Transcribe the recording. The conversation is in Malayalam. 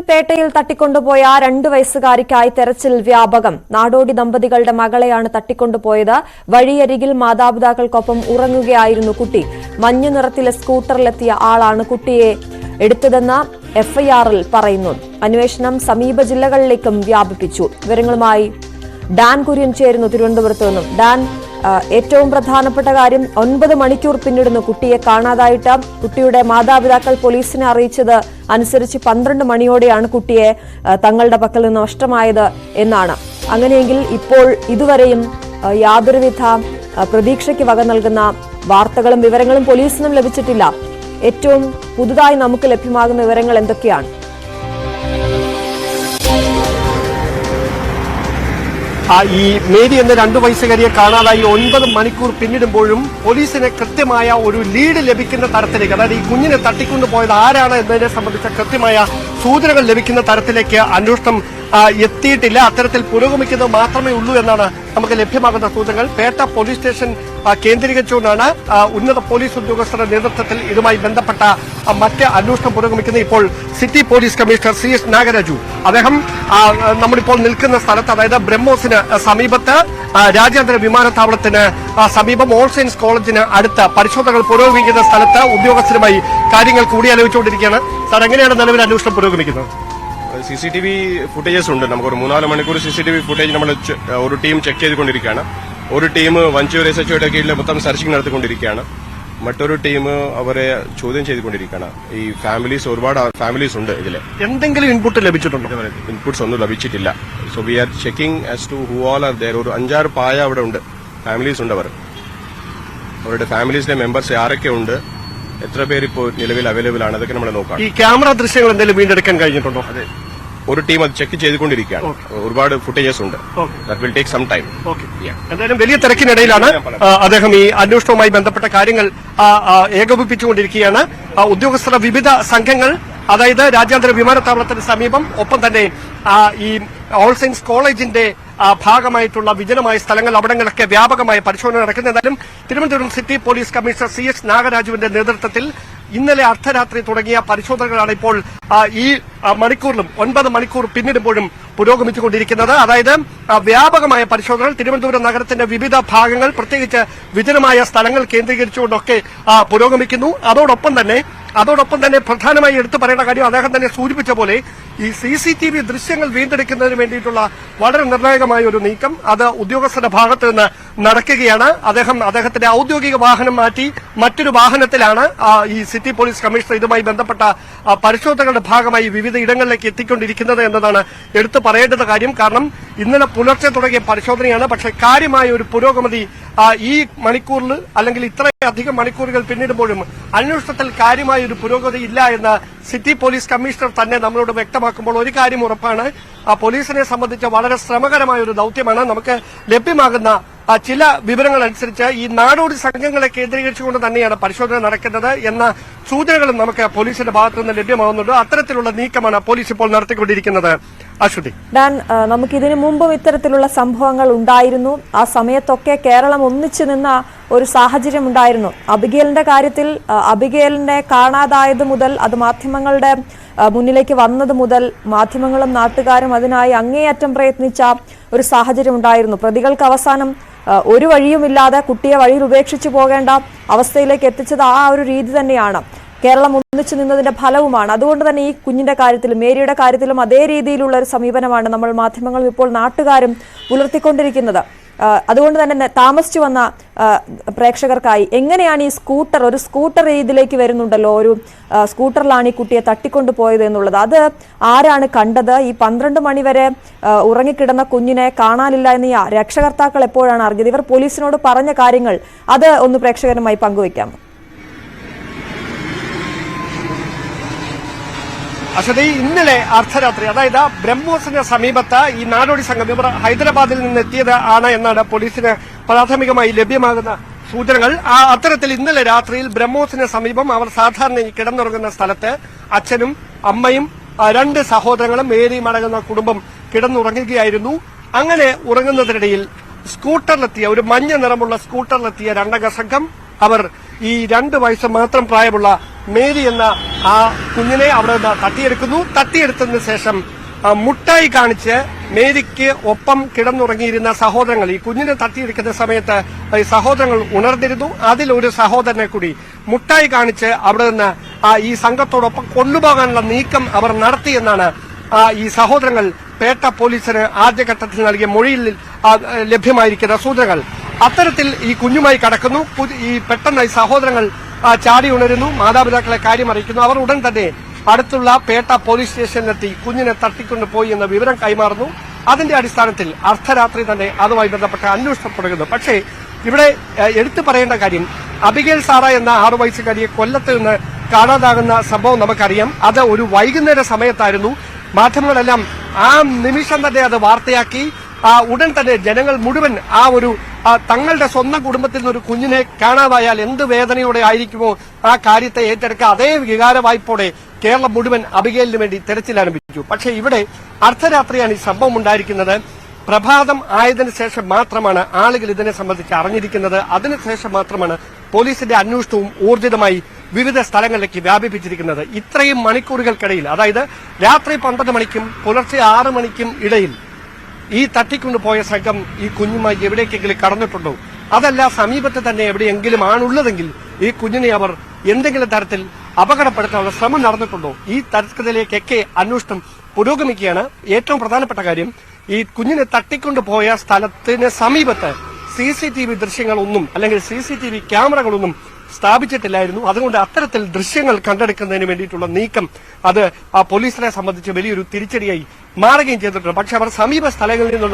പേട്ടയിൽ തട്ടിക്കൊണ്ടുപോയ രണ്ടു വയസ്സുകാരിക്കായി തെരച്ചിൽ വ്യാപകം. നാടോടി ദമ്പതികളുടെ മകളെയാണ് തട്ടിക്കൊണ്ടുപോയത്. വഴിയരികിൽ മാതാപിതാക്കൾക്കൊപ്പം ഉറങ്ങുകയായിരുന്നു കുട്ടി. മഞ്ഞ നിറത്തിലെ സ്കൂട്ടറിലെത്തിയ ആളാണ് കുട്ടിയെ എടുത്തതെന്ന് എഫ്ഐആറിൽ പറയുന്നു. അന്വേഷണം സമീപ ജില്ലകളിലേക്കും വ്യാപിപ്പിച്ചു. വിവരങ്ങളുമായി ഡാൻ കുര്യൻ ചേരുന്നു തിരുവനന്തപുരത്ത് നിന്നും. ഡാൻ ഏറ്റവും പ്രധാനപ്പെട്ട കാര്യം ഒൻപത് മണിക്കൂർ പിന്നിടുന്നു കുട്ടിയെ കാണാതായിട്ട് കുട്ടിയുടെ മാതാപിതാക്കൾ പോലീസിനെ അറിയിച്ചത് അനുസരിച്ച് പന്ത്രണ്ട് മണിയോടെയാണ് കുട്ടിയെ തങ്ങളുടെ പക്കൽ നിന്ന് നഷ്ടമായത് എന്നാണ്. അങ്ങനെയെങ്കിൽ ഇപ്പോൾ ഇതുവരെയും യാതൊരുവിധ പ്രതീക്ഷയ്ക്ക് വക നൽകുന്ന വാർത്തകളും വിവരങ്ങളും പോലീസിനും ലഭിച്ചിട്ടില്ല. ഏറ്റവും പുതുതായി നമുക്ക് ലഭ്യമാകുന്ന വിവരങ്ങൾ എന്തൊക്കെയാണ്? ഈ മേരി എന്ന രണ്ടു വയസ്സുകാരിയെ കാണാതായി ഒൻപത് മണിക്കൂർ പിന്നിടുമ്പോഴും പോലീസിന് കൃത്യമായ ഒരു ലീഡ് ലഭിക്കുന്ന തരത്തിലേക്ക് അതായത് ഈ കുഞ്ഞിനെ തട്ടിക്കൊണ്ടുപോയത് ആരാണ് എന്നതിനെ സംബന്ധിച്ച കൃത്യമായ സൂചനകൾ ലഭിക്കുന്ന തരത്തിലേക്ക് അന്വേഷണം എത്തിയിട്ടില്ല. അത്തരത്തിൽ പുരോഗമിക്കുന്നത് മാത്രമേ ഉള്ളൂ എന്നാണ് നമുക്ക് ലഭ്യമാകുന്ന സൂചനകൾ. പേട്ട പോലീസ് സ്റ്റേഷൻ കേന്ദ്രീകരിച്ചുകൊണ്ടാണ് ഉന്നത പോലീസ് ഉദ്യോഗസ്ഥരുടെ നേതൃത്വത്തിൽ ഇതുമായി ബന്ധപ്പെട്ട മറ്റ് അന്വേഷണം പുരോഗമിക്കുന്നത്. ഇപ്പോൾ city police commissioner C S Nagaraju. അദ്ദേഹം നമ്മളിപ്പോൾ നിൽക്കുന്ന സ്ഥലത്ത് അതായത് ബ്രഹ്മോസിന് സമീപത്ത് രാജ്യാന്തര വിമാനത്താവളത്തിന് സമീപം ഓൾ സയൻസ് കോളേജിന് അടുത്ത പരിശോധനകൾ പുരോഗമിക്കുന്ന സ്ഥലത്ത് ഉദ്യോഗസ്ഥരുമായി കാര്യങ്ങൾ കൂടിയാലോചിച്ചുകൊണ്ടിരിക്കുകയാണ്. സാർ എങ്ങനെയാണ് നിലവിൽ അന്വേഷണം പുരോഗമിക്കുന്നത്? C C T V footages ഉണ്ട്. നമുക്ക് ഒരു മൂന്നാൽ മണിക്കൂർ C C T V footage നമ്മൾ ഒരു ടീം ചെക്ക് ചെയ്തുകൊണ്ടിരിക്കുകയാണ്. ഒരു ടീം വഞ്ചൂർ എസ് എച്ച് കീഴിൽ മൊത്തം സെർച്ചിങ് നടത്തിക്കൊണ്ടിരിക്കുകയാണ്. മറ്റൊരു ടീം അവരെ ചോദ്യം ചെയ്തുകൊണ്ടിരിക്കുകയാണ്. ഈ ഫാമിലീസ് ഒരുപാട് ഫാമിലീസ് ഉണ്ട് ഇതിൽ എന്തെങ്കിലും ഇൻപുട്ട് ലഭിച്ചിട്ടുണ്ടോ? ഇൻപുട്സ് ഒന്നും ലഭിച്ചിട്ടില്ല. So we are checking as to who all are there ഒരു അഞ്ചാറ് പായ അവിടെ ഉണ്ട്. ഫാമിലീസ് ഉണ്ട് അവർ. അവരുടെ ഫാമിലീസിലെ മെമ്പേഴ്സ് ആരൊക്കെ ഉണ്ട്? എത്ര പേര് ഇപ്പോൾ നിലവിൽ അവൈലബിൾ ആണ്? അതൊക്കെ നമ്മൾ നോക്കാം. ഈ ക്യാമറ ദൃശ്യങ്ങൾ എന്തെങ്കിലും വീണ്ടെടുക്കാൻ കഴിഞ്ഞിട്ടുണ്ടോ? അതെ. ഒരു ടീം അത് ചെക്ക് ചെയ്തുകൊണ്ടിരിക്കുകയാണ്. ഒരുപാട് ഫുട്ടേജസ് ഉണ്ട്. That will take some time എന്തായാലും വലിയ തിരക്കിനിടയിലാണ് അദ്ദേഹം ഈ അന്വേഷണവുമായി ബന്ധപ്പെട്ട കാര്യങ്ങൾ ഏകോപിപ്പിച്ചുകൊണ്ടിരിക്കുകയാണ്. ഉദ്യോഗസ്ഥരുടെ വിവിധ സംഘങ്ങൾ അതായത് രാജ്യാന്തര വിമാനത്താവളത്തിന് സമീപം ഒപ്പം തന്നെ ഈ ഓൾ സയൻസ് കോളേജിന്റെ ഭാഗമായിട്ടുള്ള വിജനമായ സ്ഥലങ്ങൾ അവിടങ്ങളൊക്കെ വ്യാപകമായ പരിശോധന നടക്കുന്നതായാലും Thiruvananthapuram city police commissioner C S നാഗരാജുവിന്റെ നേതൃത്വത്തിൽ ഇന്നലെ അർദ്ധരാത്രി തുടങ്ങിയ പരിശോധനകളാണ് ഇപ്പോൾ ഈ മണിക്കൂറിലും ഒൻപത് മണിക്കൂർ പിന്നിടുമ്പോഴും പുരോഗമിച്ചുകൊണ്ടിരിക്കുന്നത്. അതായത് വ്യാപകമായ പരിശോധനകൾ തിരുവനന്തപുരം നഗരത്തിന്റെ വിവിധ ഭാഗങ്ങൾ പ്രത്യേകിച്ച് വിജനമായ സ്ഥലങ്ങൾ കേന്ദ്രീകരിച്ചുകൊണ്ടൊക്കെ പുരോഗമിക്കുന്നു. അതോടൊപ്പം തന്നെ അതോടൊപ്പം തന്നെ പ്രധാനമായി എടുത്തു പറയേണ്ട കാര്യം അദ്ദേഹം തന്നെ സൂചിപ്പിച്ച പോലെ ഈ സി സി ടി വി ദൃശ്യങ്ങൾ വീണ്ടെടുക്കുന്നതിന് വേണ്ടിയിട്ടുള്ള വളരെ നിർണായകമായ ഒരു നീക്കം. അത് ഉദ്യോഗസ്ഥരുടെ ഭാഗത്ത് നിന്ന് നടക്കുകയാണ്. അദ്ദേഹം അദ്ദേഹത്തിന്റെ ഔദ്യോഗിക വാഹനം മാറ്റി മറ്റൊരു വാഹനത്തിലാണ് ഈ സിറ്റി പോലീസ് കമ്മീഷണർ ഇതുമായി ബന്ധപ്പെട്ട പരിശോധനകളുടെ ഭാഗമായി വിവിധ ഇടങ്ങളിലേക്ക് എത്തിക്കൊണ്ടിരിക്കുന്നത് എന്നതാണ് എടുത്തു പറയേണ്ടത് കാര്യം. കാരണം ഇന്നലെ പുലർച്ചെ തുടങ്ങിയ പരിശോധനയാണ്. പക്ഷേ കാര്യമായ ഒരു പുരോഗമതി ഈ മണിക്കൂറിൽ അല്ലെങ്കിൽ ഇത്രയധികം മണിക്കൂറുകൾ പിന്നിടുമ്പോഴും അന്വേഷണത്തിൽ കാര്യമായ ഒരു പുരോഗതി ഇല്ല എന്ന് സിറ്റി പോലീസ് കമ്മീഷണർ തന്നെ നമ്മളോട് വ്യക്തമാക്കുമ്പോൾ ഒരു കാര്യം ഉറപ്പാണ് ആ പോലീസിനെ സംബന്ധിച്ച് വളരെ ശ്രമകരമായ ഒരു ദൌത്യമാണ്. നമുക്ക് ലഭ്യമാകുന്ന ചില വിവരങ്ങൾ അനുസരിച്ച് ഈ നാടോടി സംഘങ്ങളെ കേന്ദ്രീകരിച്ചുകൊണ്ട് തന്നെയാണ് പരിശോധന നടക്കുന്നത് എന്ന സൂചനകളും നമുക്ക് പോലീസിന്റെ ഭാഗത്തു നിന്ന് ലഭ്യമാകുന്നുണ്ട്. അത്തരത്തിലുള്ള നീക്കമാണ് പോലീസ് ഇപ്പോൾ നടത്തിക്കൊണ്ടിരിക്കുന്നത്. അശ്വതി. ഡാൻ നമുക്ക് ഇതിനു മുമ്പും ഇത്തരത്തിലുള്ള സംഭവങ്ങൾ ഉണ്ടായിരുന്നു. ആ സമയത്തൊക്കെ കേരളം ഒന്നിച്ചു നിന്ന ഒരു സാഹചര്യം ഉണ്ടായിരുന്നു. അബിഗേലിന്റെ കാര്യത്തിൽ അബിഗേലിനെ കാണാതായത് മുതൽ അത് മാധ്യമങ്ങളുടെ മുന്നിലേക്ക് വന്നത് മുതൽ മാധ്യമങ്ങളും നാട്ടുകാരും അതിനായി അങ്ങേയറ്റം പ്രയത്നിച്ച ഒരു സാഹചര്യം ഉണ്ടായിരുന്നു. പ്രതികൾക്ക് അവസാനം ഒരു വഴിയുമില്ലാതെ കുട്ടിയെ വഴിയിൽ ഉപേക്ഷിച്ചു പോകേണ്ട അവസ്ഥയിലേക്ക് എത്തിച്ചത് ആ ഒരു രീതി തന്നെയാണ്. കേരളം ഒന്നിച്ചു നിന്നതിന്റെ ഫലവുമാണ്. അതുകൊണ്ട് തന്നെ ഈ കുഞ്ഞിന്റെ കാര്യത്തിലും മേരിയുടെ കാര്യത്തിലും അതേ രീതിയിലുള്ള ഒരു സമീപനമാണ് നമ്മൾ മാധ്യമങ്ങളും ഇപ്പോൾ നാട്ടുകാരും പുലർത്തിക്കൊണ്ടിരിക്കുന്നത്. അതുകൊണ്ട് തന്നെ താമസിച്ചു വന്ന പ്രേക്ഷകർക്കായി എങ്ങനെയാണ് ഈ സ്കൂട്ടർ ഒരു സ്കൂട്ടർ ഇതിലേക്ക് വരുന്നുണ്ടല്ലോ ഒരു സ്കൂട്ടറിലാണ് ഈ കുട്ടിയെ തട്ടിക്കൊണ്ടു പോയത് എന്നുള്ളത്. അത് ആരാണ് കണ്ടത്? ഈ പന്ത്രണ്ട് മണിവരെ ഉറങ്ങിക്കിടന്ന കുഞ്ഞിനെ കാണാനില്ല എന്ന് രക്ഷകർത്താക്കൾ എപ്പോഴാണ് അറിഞ്ഞത്? ഇവർ പോലീസിനോട് പറഞ്ഞ കാര്യങ്ങൾ അത് ഒന്ന് പ്രേക്ഷകരുമായി പങ്കുവയ്ക്കാമോ അശ്വതി ഇന്നലെ അർദ്ധരാത്രി അതായത് ബ്രഹ്മോസിന് സമീപത്ത് ഈ നാടോടി സംഘം ഇവർ ഹൈദരാബാദിൽ നിന്ന് എത്തിയത് ആണ് എന്നാണ് പോലീസിന് പ്രാഥമികമായി ലഭ്യമാകുന്ന സൂചനകൾ. ആ അത്തരത്തിൽ ഇന്നലെ രാത്രിയിൽ ബ്രഹ്മോസിന് സമീപം അവർ സാധാരണ കിടന്നുറങ്ങുന്ന സ്ഥലത്ത് അച്ഛനും അമ്മയും രണ്ട് സഹോദരങ്ങളും മേരിയും അടങ്ങുന്ന കുടുംബം കിടന്നുറങ്ങുകയായിരുന്നു. അങ്ങനെ ഉറങ്ങുന്നതിനിടയിൽ സ്കൂട്ടറിലെത്തിയ ഒരു മഞ്ഞ നിറമുള്ള സ്കൂട്ടറിലെത്തിയ രണ്ടംഗ സംഘം അവർ ഈ രണ്ട് വയസ്സ് മാത്രം പ്രായമുള്ള മേരി എന്ന ആ കുഞ്ഞിനെ അവിടെ തട്ടിയെടുക്കുന്നു. തട്ടിയെടുത്തതിന് ശേഷം മുട്ടായി കാണിച്ച് മേരിക്ക് ഒപ്പം കിടന്നുറങ്ങിയിരുന്ന സഹോദരങ്ങൾ ഈ കുഞ്ഞിനെ തട്ടിയെടുക്കുന്ന സമയത്ത് ഈ സഹോദരങ്ങൾ ഉണർന്നിരുന്നു. അതിലൊരു സഹോദരനെ കൂടി മുട്ടായി കാണിച്ച് അവിടെ നിന്ന് ആ ഈ സംഘത്തോടൊപ്പം കൊണ്ടുപോകാനുള്ള നീക്കം അവർ നടത്തിയെന്നാണ് ആ, ഈ സഹോദരങ്ങൾ പേട്ട പോലീസിന് ആദ്യഘട്ടത്തിൽ നൽകിയ മൊഴിയിൽ ലഭ്യമായിരിക്കുന്ന സൂചനകൾ. അത്തരത്തിൽ ഈ കുഞ്ഞുമായി കടക്കുന്നു. ഈ പെട്ടെന്ന് ഈ സഹോദരങ്ങൾ ചാടി ഉണരുന്നു. മാതാപിതാക്കളെ കാര്യം അറിയിക്കുന്നു. അവർ ഉടൻ തന്നെ അടുത്തുള്ള പേട്ട പോലീസ് സ്റ്റേഷനിലെത്തി കുഞ്ഞിനെ തട്ടിക്കൊണ്ട് പോയി എന്ന വിവരം കൈമാറുന്നു. അതിന്റെ അടിസ്ഥാനത്തിൽ അർദ്ധരാത്രി തന്നെ അതുമായി ബന്ധപ്പെട്ട അന്വേഷണം തുടങ്ങുന്നു പക്ഷേ ഇവിടെ എടുത്തു പറയേണ്ട കാര്യം അബിഗേൽ സാറ എന്ന ആറു വയസ്സുകാരിയെ കൊല്ലത്ത് നിന്ന് കാണാതാകുന്ന സംഭവം നമുക്കറിയാം. അത് ഒരു വൈകുന്നേര സമയത്തായിരുന്നു. മാധ്യമങ്ങളെല്ലാം ആ നിമിഷം തന്നെ അത് വാർത്തയാക്കി. ആ ഉടൻ തന്നെ ജനങ്ങൾ മുഴുവൻ ആ ഒരു തങ്ങളുടെ സ്വന്തം കുടുംബത്തിൽ നിന്ന് ഒരു കുഞ്ഞിനെ കാണാതായാൽ എന്ത് വേദനയോടെ ആയിരിക്കുമോ ആ കാര്യത്തെ ഏറ്റെടുക്കുക അതേ വികാര വായ്പോടെ കേരളം മുഴുവൻ അബിഗേലിന് വേണ്ടി തെരച്ചിൽ ആരംഭിച്ചു. പക്ഷേ ഇവിടെ അർദ്ധരാത്രിയാണ് ഈ സംഭവം ഉണ്ടായിരിക്കുന്നത്. പ്രഭാതം ആയതിനു ശേഷം മാത്രമാണ് ആളുകൾ ഇതിനെ സംബന്ധിച്ച് അറിഞ്ഞിരിക്കുന്നത്. അതിനുശേഷം മാത്രമാണ് പോലീസിന്റെ അന്വേഷണവും ഊർജിതമായി വിവിധ സ്ഥലങ്ങളിലേക്ക് വ്യാപിപ്പിച്ചിരിക്കുന്നത്. ഇത്രയും മണിക്കൂറുകൾക്കിടയിൽ അതായത് രാത്രി പന്ത്രണ്ട് മണിക്കും പുലർച്ചെ ആറ് മണിക്കും ഇടയിൽ ഈ തട്ടിക്കൊണ്ടുപോയ സംഘം ഈ കുഞ്ഞുമായി എവിടേക്കെങ്കിലും കടന്നിട്ടുണ്ടോ? അതല്ല സമീപത്ത് തന്നെ എവിടെയെങ്കിലും ആണുള്ളതെങ്കിൽ ഈ കുഞ്ഞിനെ അവർ എന്തെങ്കിലും തരത്തിൽ അപകടപ്പെടുത്താനുള്ള ശ്രമം നടന്നിട്ടുണ്ടോ? ഈ തരത്തിലേക്കൊക്കെ അന്വേഷണം പുരോഗമിക്കുകയാണ്. ഏറ്റവും പ്രധാനപ്പെട്ട കാര്യം ഈ കുഞ്ഞിനെ തട്ടിക്കൊണ്ടുപോയ സ്ഥലത്തിന് സമീപത്ത് സി സി ടി വി ദൃശ്യങ്ങളൊന്നും അല്ലെങ്കിൽ സി സി ടി വി ക്യാമറകളൊന്നും സ്ഥാപിച്ചിട്ടില്ലായിരുന്നു. അതുകൊണ്ട് അത്തരത്തിൽ ദൃശ്യങ്ങൾ കണ്ടെടുക്കുന്നതിന് വേണ്ടിയിട്ടുള്ള നീക്കം അത് ആ പോലീസിനെ സംബന്ധിച്ച് വലിയൊരു തിരിച്ചടിയായി മാറുകയും ചെയ്തിട്ടുണ്ട്. പക്ഷെ അവർ സമീപ സ്ഥലങ്ങളിൽ നിന്നുള്ള